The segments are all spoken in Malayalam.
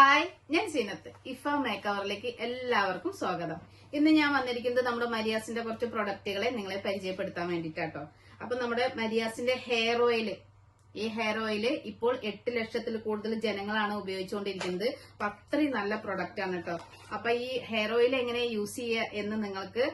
ഹായ് ഞാൻ സീനത്ത്. ഇഫ മേക്കവറിലേക്ക് എല്ലാവർക്കും സ്വാഗതം. ഇന്ന് ഞാൻ വന്നിരിക്കുന്നത് നമ്മുടെ മരിയാസിന്റെ കുറച്ച് പ്രൊഡക്റ്റുകളെ നിങ്ങളെ പരിചയപ്പെടുത്താൻ വേണ്ടിയിട്ടാട്ടോ. അപ്പൊ നമ്മുടെ മരിയാസിന്റെ ഹെയർ ഓയിൽ ഈ ഹെയർ ഓയിൽ ഇപ്പോൾ എട്ട് ലക്ഷത്തിൽ കൂടുതൽ ജനങ്ങളാണ് ഉപയോഗിച്ചുകൊണ്ടിരിക്കുന്നത്. അപ്പൊ അത്രയും നല്ല പ്രൊഡക്റ്റ് ആണ് കേട്ടോ അപ്പൊ ഈ ഹെയർ ഓയിൽ എങ്ങനെ യൂസ് ചെയ്യുക എന്ന് നിങ്ങൾക്ക്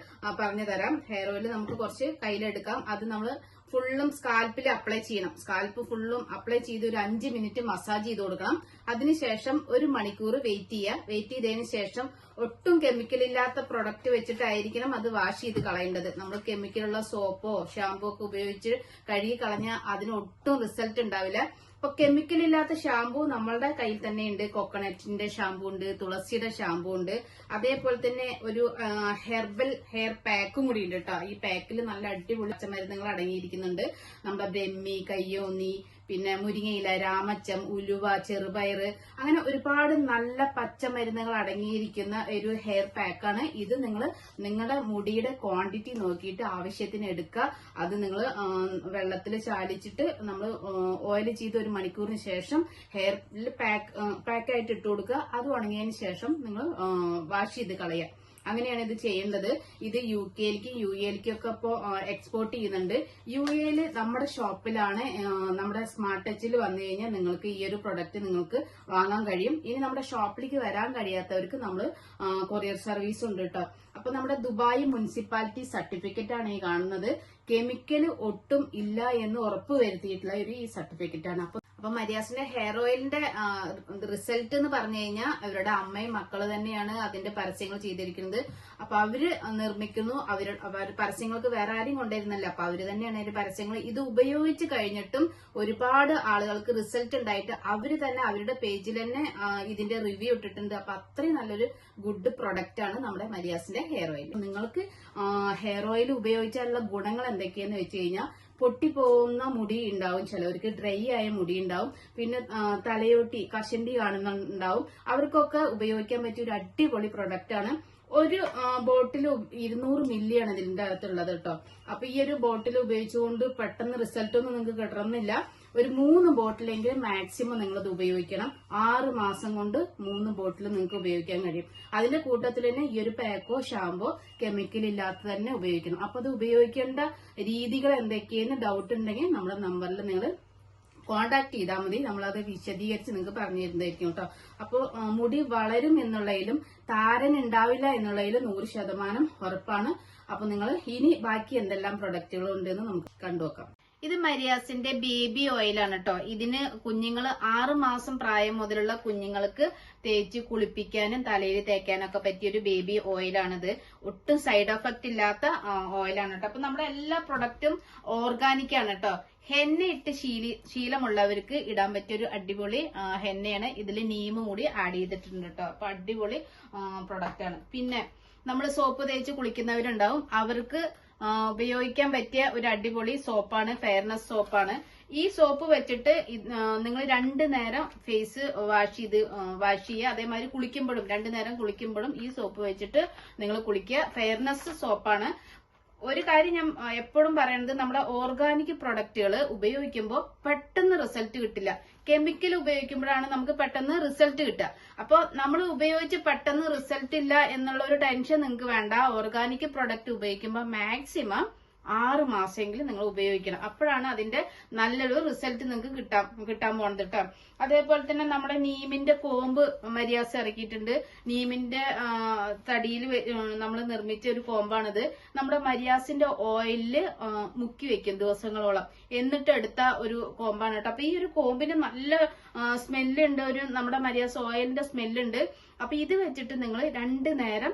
പറഞ്ഞു തരാം ഹെയർ ഓയിൽ നമുക്ക് കുറച്ച് കയ്യിലെടുക്കാം. അത് നമ്മൾ ഫുള്ളും സ്കാൽപ്പിൽ അപ്ലൈ ചെയ്യണം. സ്കാൽപ്പ് ഫുള്ളും അപ്ലൈ ചെയ്ത് ഒരു അഞ്ച് മിനിറ്റ് മസാജ് ചെയ്ത് കൊടുക്കണം. അതിനുശേഷം ഒരു മണിക്കൂർ വെയിറ്റ് ചെയ്യുക. വെയിറ്റ് ചെയ്തതിന് ശേഷം ഒട്ടും കെമിക്കൽ ഇല്ലാത്ത പ്രൊഡക്റ്റ് വെച്ചിട്ടായിരിക്കണം അത് വാഷ് ചെയ്ത് കളയേണ്ടത്. നമ്മൾ കെമിക്കലുള്ള സോപ്പോ ഷാമ്പോ ഒക്കെ ഉപയോഗിച്ച് കഴുകി കളഞ്ഞാൽ അതിന് ഒട്ടും റിസൾട്ട് ഉണ്ടാവില്ല. അപ്പൊ കെമിക്കൽ ഇല്ലാത്ത ഷാമ്പു നമ്മളുടെ കയ്യിൽ തന്നെ ഉണ്ട്. കോക്കനട്ടിന്റെ ഷാമ്പു ഉണ്ട് തുളസിയുടെ ഷാമ്പു ഉണ്ട്. അതേപോലെ തന്നെ ഒരു ഹെർബൽ ഹെയർ പാക്കും കൂടി ഉണ്ട് കേട്ടോ ഈ പാക്കിൽ നല്ല അടിപൊളി പച്ചമരുന്നുകൾ അടങ്ങിയിരിക്കുന്നുണ്ട്. നമ്മുടെ ബ്രഹ്മി കയ്യോന്നി പിന്നെ മുരിങ്ങയില രാമച്ചം ഉലുവ ചെറുപയർ അങ്ങനെ ഒരുപാട് നല്ല പച്ചമരുന്നുകൾ അടങ്ങിയിരിക്കുന്ന ഒരു ഹെയർ പാക്കാണ് ഇത് നിങ്ങൾ നിങ്ങളുടെ മുടിയുടെ ക്വാണ്ടിറ്റി നോക്കിയിട്ട് ആവശ്യത്തിന് എടുക്കുക. അത് നിങ്ങൾ വെള്ളത്തിൽ ചാലിച്ചിട്ട് നമ്മൾ ഓയിൽ ചെയ്ത് ഒരു മണിക്കൂറിന് ശേഷം ഹെയറിൽ പാക്ക് പാക്കായിട്ട് ഇട്ട് കൊടുക്കുക. അത് ഉണങ്ങിയതിന് ശേഷം നിങ്ങൾ വാഷ് ചെയ്ത് കളയുക. അങ്ങനെയാണ് ഇത് ചെയ്യേണ്ടത്. ഇത് യു കെയിലേക്ക് യു എയിലേക്കൊക്കെ ഇപ്പോൾ എക്സ്പോർട്ട് ചെയ്യുന്നുണ്ട്. യു എയിൽ നമ്മുടെ ഷോപ്പിലാണ് നമ്മുടെ സ്മാർട്ട് ടച്ചിൽ വന്നു കഴിഞ്ഞാൽ നിങ്ങൾക്ക് ഈ ഒരു പ്രൊഡക്റ്റ് നിങ്ങൾക്ക് വാങ്ങാൻ കഴിയും. ഇനി നമ്മുടെ ഷോപ്പിലേക്ക് വരാൻ കഴിയാത്തവർക്ക് നമ്മൾ കൊറിയർ സർവീസ് ഉണ്ട് കേട്ടോ അപ്പൊ നമ്മുടെ ദുബായ് മുനിസിപ്പാലിറ്റി സർട്ടിഫിക്കറ്റ് ആണ് ഈ കാണുന്നത്. കെമിക്കൽ ഒട്ടും ഇല്ല എന്ന് ഉറപ്പ് വരുത്തിയിട്ടുള്ള ഒരു ഈ സർട്ടിഫിക്കറ്റ് ആണ്. അപ്പൊ അപ്പൊ മരിയാസിന്റെ ഹെയർ ഓയിലിന്റെ റിസൾട്ട് എന്ന് പറഞ്ഞു കഴിഞ്ഞാൽ അവരുടെ അമ്മയും മക്കൾ തന്നെയാണ് അതിന്റെ പരസ്യങ്ങൾ ചെയ്തിരിക്കുന്നത്. അപ്പൊ അവർ നിർമ്മിക്കുന്നു. അവർ പരസ്യങ്ങൾക്ക് വേറെ ആരും കൊണ്ടുവരുന്നല്ലോ. അപ്പൊ അവർ തന്നെയാണ് അതിന്റെ പരസ്യങ്ങൾ. ഇത് ഉപയോഗിച്ച് കഴിഞ്ഞിട്ടും ഒരുപാട് ആളുകൾക്ക് റിസൾട്ട് ഉണ്ടായിട്ട് അവർ തന്നെ അവരുടെ പേജിൽ തന്നെ ഇതിന്റെ റിവ്യൂ ഇട്ടിട്ടുണ്ട്. അപ്പൊ അത്രയും നല്ലൊരു ഗുഡ് പ്രൊഡക്റ്റ് ആണ് നമ്മുടെ മരിയാസിന്റെ ഹെയർ ഓയിൽ നിങ്ങൾക്ക് ഹെയർ ഓയിൽ ഉപയോഗിച്ചാലുള്ള ഗുണങ്ങൾ എന്തൊക്കെയെന്ന് വെച്ച് കഴിഞ്ഞാൽ പൊട്ടിപ്പോകുന്ന മുടി ഉണ്ടാവും. ചിലവർക്ക് ഡ്രൈ ആയ മുടി ഉണ്ടാവും. പിന്നെ തലയോട്ടി കഷണ്ടി കാണുന്നുണ്ടാവും. അവർക്കൊക്കെ ഉപയോഗിക്കാൻ പറ്റിയ ഒരു അടിപൊളി പ്രൊഡക്റ്റ് ആണ് ഒരു ബോട്ടിൽ ഇരുന്നൂറ് മില്ലിയാണ് ഇതിന്റെ അകത്തുള്ളത് കേട്ടോ. അപ്പൊ ഈ ഒരു ബോട്ടിൽ ഉപയോഗിച്ചുകൊണ്ട് പെട്ടെന്ന് റിസൾട്ട് ഒന്നും നിങ്ങൾക്ക് കിട്ടണമെന്നില്ല. ഒരു മൂന്ന് ബോട്ടിലെങ്കിലും മാക്സിമം നിങ്ങൾ ഇത് ഉപയോഗിക്കണം. ആറ് മാസം കൊണ്ട് മൂന്ന് ബോട്ടിൽ നിങ്ങൾക്ക് ഉപയോഗിക്കാൻ കഴിയും. അതിന്റെ കൂട്ടത്തിൽ തന്നെ ഈ ഒരു പാക്കോ ഷാമ്പോ കെമിക്കൽ ഇല്ലാത്ത തന്നെ ഉപയോഗിക്കണം. അപ്പൊ അത് ഉപയോഗിക്കേണ്ട രീതികൾ എന്തൊക്കെയെന്ന് ഡൗട്ട് ഉണ്ടെങ്കിൽ നമ്മുടെ നമ്പറിൽ നിങ്ങൾ കോണ്ടാക്ട് ചെയ്താൽ മതി. നമ്മളത് വിശദീകരിച്ച് നിങ്ങൾക്ക് പറഞ്ഞു തരുന്നതായിരിക്കും കേട്ടോ അപ്പോൾ മുടി വളരും എന്നുള്ളതിലും താരൻ ഉണ്ടാവില്ല എന്നുള്ളതിലും നൂറ് ശതമാനം ഉറപ്പാണ്. അപ്പൊ നിങ്ങൾ ഇനി ബാക്കി എന്തെല്ലാം പ്രൊഡക്റ്റുകൾ ഉണ്ടെന്ന് നമുക്ക് കണ്ടുനോക്കാം. ഇത് മരിയാസിന്റെ ബേബി ഓയിലാണ് കേട്ടോ ഇതിന് കുഞ്ഞുങ്ങൾ ആറ് മാസം പ്രായം മുതലുള്ള കുഞ്ഞുങ്ങൾക്ക് തേച്ച് കുളിപ്പിക്കാനും തലയിൽ തേക്കാനൊക്കെ പറ്റിയ ഒരു ബേബി ഓയിലാണിത് ഒട്ടും സൈഡ് എഫക്റ്റ് ഇല്ലാത്ത ഓയിലാണ് കേട്ടോ അപ്പൊ നമ്മുടെ എല്ലാ പ്രൊഡക്റ്റും ഓർഗാനിക് ആണ് കേട്ടോ ഹെന്ന ഇട്ട് ശീലി ശീലമുള്ളവർക്ക് ഇടാൻ പറ്റിയ ഒരു അടിപൊളി ഹെന്നയാണ്. ഇതിൽ നീമ് കൂടി ആഡ് ചെയ്തിട്ടുണ്ട് കേട്ടോ അപ്പൊ അടിപൊളി പ്രൊഡക്റ്റ് ആണ്. പിന്നെ നമ്മൾ സോപ്പ് തേച്ച് കുളിക്കുന്നവരുണ്ടാവും. അവർക്ക് ഉപയോഗിക്കാൻ പറ്റിയ ഒരു അടിപൊളി സോപ്പാണ് ഫെയർനെസ് സോപ്പാണ്. ഈ സോപ്പ് വെച്ചിട്ട് നിങ്ങൾ രണ്ട് നേരം ഫേസ് വാഷ് ചെയ്ത് വാഷ് ചെയ്യുക. അതേമാതിരി കുളിക്കുമ്പോഴും രണ്ട് നേരം കുളിക്കുമ്പോഴും ഈ സോപ്പ് വെച്ചിട്ട് നിങ്ങൾ കുളിക്കുക. ഫെയർനെസ് സോപ്പാണ്. ഒരു കാര്യം ഞാൻ എപ്പോഴും പറയുന്നത് നമ്മുടെ ഓർഗാനിക് പ്രൊഡക്റ്റുകൾ ഉപയോഗിക്കുമ്പോൾ പെട്ടെന്ന് റിസൾട്ട് കിട്ടില്ല. കെമിക്കൽ ഉപയോഗിക്കുമ്പോഴാണ് നമുക്ക് പെട്ടെന്ന് റിസൾട്ട് കിട്ടുക. അപ്പോൾ നമ്മൾ ഉപയോഗിച്ച് പെട്ടെന്ന് റിസൾട്ട് ഇല്ല എന്നുള്ള ഒരു ടെൻഷൻ നിങ്ങൾക്ക് വേണ്ട. ഓർഗാനിക് പ്രൊഡക്റ്റ് ഉപയോഗിക്കുമ്പോൾ മാക്സിമം ആറ് മാസമെങ്കിലും നിങ്ങൾ ഉപയോഗിക്കണം. അപ്പോഴാണ് അതിന്റെ നല്ലൊരു റിസൾട്ട് നിങ്ങൾക്ക് കിട്ടാം കിട്ടാൻ പോകുന്നത് കേട്ടോ അതേപോലെ തന്നെ നമ്മുടെ നീമിന്റെ കോമ്പ് മര്യാസ ഇറക്കിയിട്ടുണ്ട്. നീമിന്റെ തടിയിൽ നമ്മൾ നിർമ്മിച്ച ഒരു കോമ്പാണിത്. നമ്മുടെ മര്യാസിന്റെ ഓയിലിൽ മുക്കി വെക്കും ദിവസങ്ങളോളം. എന്നിട്ട് എടുത്ത ഒരു കോമ്പാണ് കേട്ടോ അപ്പൊ ഈ ഒരു കോമ്പിന് നല്ല സ്മെല്ലുണ്ട്. ഒരു നമ്മുടെ മര്യാസ് ഓയിലിന്റെ സ്മെല്ലുണ്ട്. അപ്പൊ ഇത് വെച്ചിട്ട് നിങ്ങൾ രണ്ട് നേരം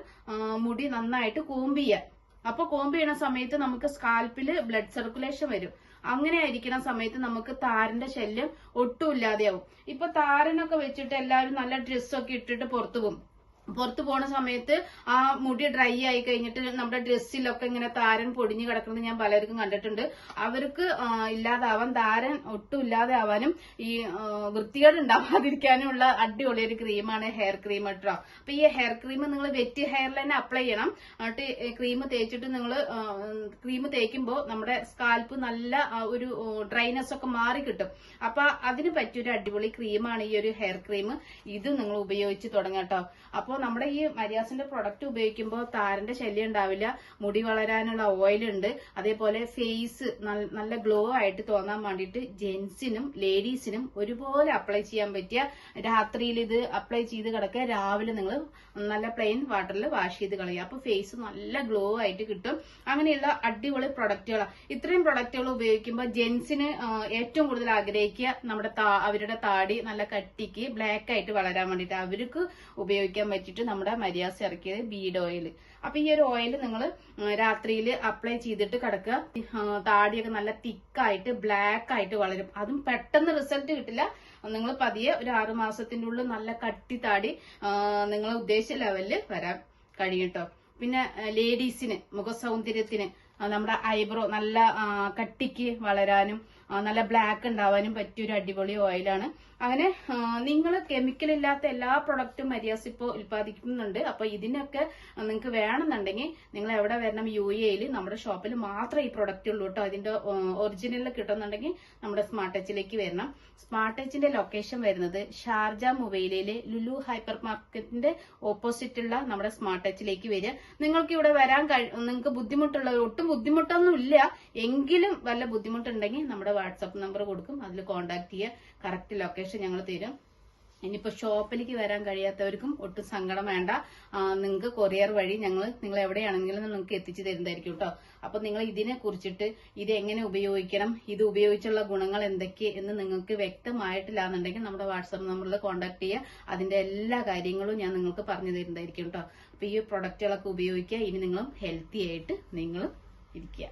മുടി നന്നായിട്ട് കോമ്പ് ചെയ്യാം അപ്പൊ കോമ്പ് ചെയ്യണ സമയത്ത് നമുക്ക് സ്കാൽപ്പിൽ ബ്ലഡ് സർക്കുലേഷൻ വരും. അങ്ങനെ ആയിരിക്കണ സമയത്ത് നമുക്ക് താരന്റെ ശല്യം ഒട്ടും ഇല്ലാതെയാവും. ഇപ്പൊ താരനൊക്കെ വെച്ചിട്ട് എല്ലാവരും നല്ല ഡ്രസ്സൊക്കെ ഇട്ടിട്ട് പുറത്തു പോകും. പുറത്തു പോണ സമയത്ത് ആ മുടി ഡ്രൈ ആയി കഴിഞ്ഞിട്ട് നമ്മുടെ ഡ്രസ്സിലൊക്കെ ഇങ്ങനെ താരൻ പൊടിഞ്ഞു കിടക്കുന്നത് ഞാൻ പലർക്കും കണ്ടിട്ടുണ്ട്. അവർക്ക് ഇല്ലാതാവാൻ താരൻ ഒട്ടും ഇല്ലാതെ ആവാനും ഈ വൃത്തികേട് ഉണ്ടാവാതിരിക്കാനുമുള്ള അടിപൊളി ഒരു ക്രീമാണ് ഹെയർ ക്രീം കേട്ടോ. അപ്പൊ ഈ ഹെയർ ക്രീം നിങ്ങൾ വെറ്റ് ഹെയറിൽ തന്നെ അപ്ലൈ ചെയ്യണം. എന്നിട്ട് ക്രീം തേച്ചിട്ട് നിങ്ങൾ ക്രീം തേക്കുമ്പോൾ നമ്മുടെ സ്കാൽപ്പ് നല്ല ഒരു ഡ്രൈനെസ് ഒക്കെ മാറി കിട്ടും. അപ്പൊ അതിന് പറ്റിയൊരു അടിപൊളി ക്രീമാണ് ഈ ഒരു ഹെയർ ക്രീം. ഇത് നിങ്ങൾ ഉപയോഗിച്ച് തുടങ്ങാം കേട്ടോ. അപ്പോൾ നമ്മുടെ ഈ മരിയാസിന്റെ പ്രൊഡക്റ്റ് ഉപയോഗിക്കുമ്പോൾ താരന്റെ ശല്യം ഉണ്ടാവില്ല മുടി വളരാനുള്ള ഓയിൽ ഉണ്ട് അതേപോലെ ഫേസ് നല്ല ഗ്ലോ ആയിട്ട് തോന്നാൻ വേണ്ടിയിട്ട് ജെൻസിനും ലേഡീസിനും ഒരുപോലെ അപ്ലൈ ചെയ്യാൻ പറ്റിയ രാത്രിയിൽ ഇത് അപ്ലൈ ചെയ്ത് കിടക്കുക രാവിലെ നിങ്ങൾ നല്ല പ്ലെയിൻ വാട്ടറിൽ വാഷ് ചെയ്ത് കളയുക. അപ്പൊ ഫേസ് നല്ല ഗ്ലോ ആയിട്ട് കിട്ടും. അങ്ങനെയുള്ള അടിപൊളി പ്രൊഡക്റ്റുകളാണ് ഇത്രയും പ്രൊഡക്റ്റുകൾ ഉപയോഗിക്കുമ്പോൾ ജെന്റ്സിന് ഏറ്റവും കൂടുതൽ ആഗ്രഹിക്കുക നമ്മുടെ അവരുടെ താടി നല്ല കട്ടിക്ക് ബ്ലാക്ക് ആയിട്ട് വളരാൻ വേണ്ടിയിട്ട് അവർക്ക് ഉപയോഗിക്കാൻ പറ്റിയിട്ട് നമ്മുടെ മര്യാസ ഇറക്കിയത് ബീഡ് ഓയിൽ അപ്പൊ ഈ ഒരു ഓയിൽ നിങ്ങൾ രാത്രിയിൽ അപ്ലൈ ചെയ്തിട്ട് കിടക്കുക. താടിയൊക്കെ നല്ല തിക്കായിട്ട് ബ്ലാക്ക് ആയിട്ട് വളരും. അതും പെട്ടെന്ന് റിസൾട്ട് കിട്ടില്ല. നിങ്ങൾ പതിയെ ഒരു ആറു മാസത്തിന്റെ ഉള്ളിൽ നല്ല കട്ടി താടി നിങ്ങൾ ഉദ്ദേശിച്ച ലെവലിൽ വരാൻ കഴിയും പിന്നെ ലേഡീസിന് മുഖ സൗന്ദര്യത്തിന് ആ, നമ്മുടെ ഐബ്രോ നല്ല കട്ടിക്ക് വളരാനും നല്ല ബ്ലാക്ക് ഉണ്ടാവാനും പറ്റിയ ഒരു അടിപൊളി ഓയിലാണ് അങ്ങനെ നിങ്ങൾ കെമിക്കൽ ഇല്ലാത്ത എല്ലാ പ്രൊഡക്റ്റും മരിയാസ് ഇപ്പോൾ ഉൽപ്പാദിക്കുന്നുണ്ട്. അപ്പൊ ഇതിനൊക്കെ നിങ്ങൾക്ക് വേണമെന്നുണ്ടെങ്കിൽ നിങ്ങൾ എവിടെ വരണം? യു എയിൽ നമ്മുടെ ഷോപ്പിൽ മാത്രമേ ഈ പ്രൊഡക്റ്റ് ഉള്ളൂ കേട്ടോ ഇതിന്റെ ഒറിജിനൽ കിട്ടുന്നുണ്ടെങ്കിൽ നമ്മുടെ സ്മാർട്ട് ടച്ചിലേക്ക് വരണം. സ്മാർട്ട് ടച്ചിന്റെ ലൊക്കേഷൻ വരുന്നത് ഷാർജ മൊബൈലിലെ ലുലു ഹൈപ്പർ മാർക്കറ്റിന്റെ ഓപ്പോസിറ്റ് ഉള്ള നമ്മുടെ സ്മാർട്ട് ടച്ചിലേക്ക് വരിക. നിങ്ങൾക്ക് ഇവിടെ വരാൻ നിങ്ങൾക്ക് ബുദ്ധിമുട്ടുള്ള ഒട്ടും ബുദ്ധിമുട്ടൊന്നും ഇല്ല എങ്കിലും വല്ല ബുദ്ധിമുട്ടുണ്ടെങ്കിൽ നമ്മുടെ വാട്സപ്പ് നമ്പർ കൊടുക്കും. അതിൽ കോൺടാക്ട് ചെയ്യുക കറക്റ്റ് ലൊക്കേഷൻ ഞങ്ങൾ തരും. ഇനിയിപ്പോൾ ഷോപ്പിലേക്ക് വരാൻ കഴിയാത്തവർക്കും ഒട്ടും സങ്കടം വേണ്ട. നിങ്ങൾക്ക് കൊറിയർ വഴി ഞങ്ങൾ നിങ്ങൾ എവിടെയാണെങ്കിലും നിങ്ങൾക്ക് എത്തിച്ചു തരുന്നതായിരിക്കും കേട്ടോ അപ്പൊ നിങ്ങൾ ഇതിനെ കുറിച്ചിട്ട് ഇത് എങ്ങനെ ഉപയോഗിക്കണം ഇത് ഉപയോഗിച്ചുള്ള ഗുണങ്ങൾ എന്തൊക്കെ എന്ന് നിങ്ങൾക്ക് വ്യക്തമായിട്ടില്ല എന്നുണ്ടെങ്കിൽ നമ്മുടെ വാട്സാപ്പ് നമ്പറിൽ കോൺടാക്ട് ചെയ്യുക അതിന്റെ എല്ലാ കാര്യങ്ങളും ഞാൻ നിങ്ങൾക്ക് പറഞ്ഞു തരുന്നതായിരിക്കും കേട്ടോ അപ്പൊ ഈ പ്രൊഡക്റ്റുകളൊക്കെ ഉപയോഗിക്കുക. ഇനി നിങ്ങളും ഹെൽത്തി ആയിട്ട് നിങ്ങളും ഇരിക്കുക.